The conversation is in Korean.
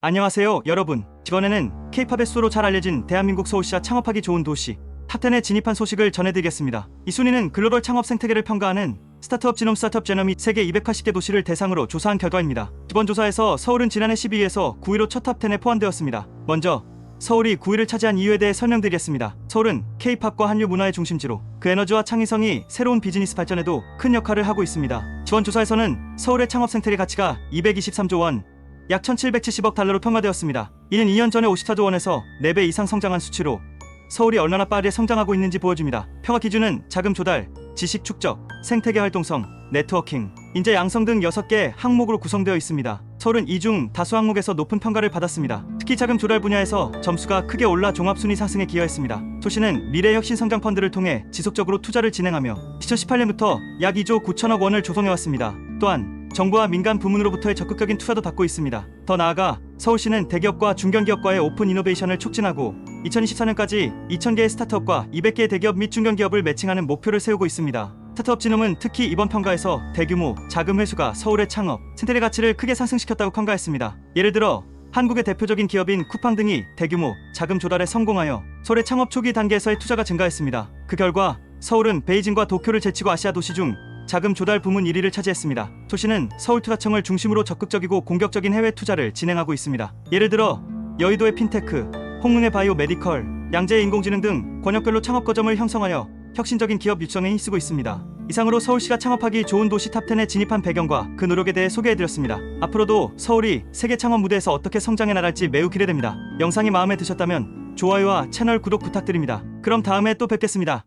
안녕하세요, 여러분. 이번에는 K-팝의 수로 잘 알려진 대한민국 서울시와 창업하기 좋은 도시 탑10에 진입한 소식을 전해드리겠습니다. 이 순위는 글로벌 창업 생태계를 평가하는 스타트업 지놈 스타트업 제너미 세계 280개 도시를 대상으로 조사한 결과입니다. 이번 조사에서 서울은 지난해 12위에서 9위로 첫 탑10에 포함되었습니다. 먼저 서울이 9위를 차지한 이유에 대해 설명드리겠습니다. 서울은 K-팝과 한류 문화의 중심지로 그 에너지와 창의성이 새로운 비즈니스 발전에도 큰 역할을 하고 있습니다. 이번 조사에서는 서울의 창업 생태계 가치가 223조 원, 약 1770억 달러로 평가되었습니다. 이는 2년 전에 54조 원에서 4배 이상 성장한 수치로 서울이 얼마나 빠르게 성장하고 있는지 보여줍니다. 평가 기준은 자금 조달, 지식 축적, 생태계 활동성, 네트워킹, 인재 양성 등 6개 항목으로 구성되어 있습니다. 서울은 이 중 다수 항목에서 높은 평가를 받았습니다. 특히 자금 조달 분야에서 점수가 크게 올라 종합순위 상승에 기여했습니다. 소시는 미래혁신 성장 펀드를 통해 지속적으로 투자를 진행하며 2018년부터 약 2조 9천억 원을 조성해왔습니다. 또한 정부와 민간 부문으로부터의 적극적인 투자도 받고 있습니다. 더 나아가 서울시는 대기업과 중견기업과의 오픈 이노베이션을 촉진하고 2024년까지 2,000개의 스타트업과 200개의 대기업 및 중견기업을 매칭하는 목표를 세우고 있습니다. 스타트업 진흥은 특히 이번 평가에서 대규모 자금 회수가 서울의 창업, 생태계 가치를 크게 상승시켰다고 평가했습니다. 예를 들어 한국의 대표적인 기업인 쿠팡 등이 대규모 자금 조달에 성공하여 서울의 창업 초기 단계에서의 투자가 증가했습니다. 그 결과 서울은 베이징과 도쿄를 제치고 아시아 도시 중 자금 조달 부문 1위를 차지했습니다. 도시는 서울투자청을 중심으로 적극적이고 공격적인 해외 투자를 진행하고 있습니다. 예를 들어 여의도의 핀테크, 홍릉의 바이오 메디컬, 양재의 인공지능 등 권역별로 창업 거점을 형성하여 혁신적인 기업 육성에 힘쓰고 있습니다. 이상으로 서울시가 창업하기 좋은 도시 탑10에 진입한 배경과 그 노력에 대해 소개해드렸습니다. 앞으로도 서울이 세계 창업 무대에서 어떻게 성장해 나갈지 매우 기대됩니다. 영상이 마음에 드셨다면 좋아요와 채널 구독 부탁드립니다. 그럼 다음에 또 뵙겠습니다.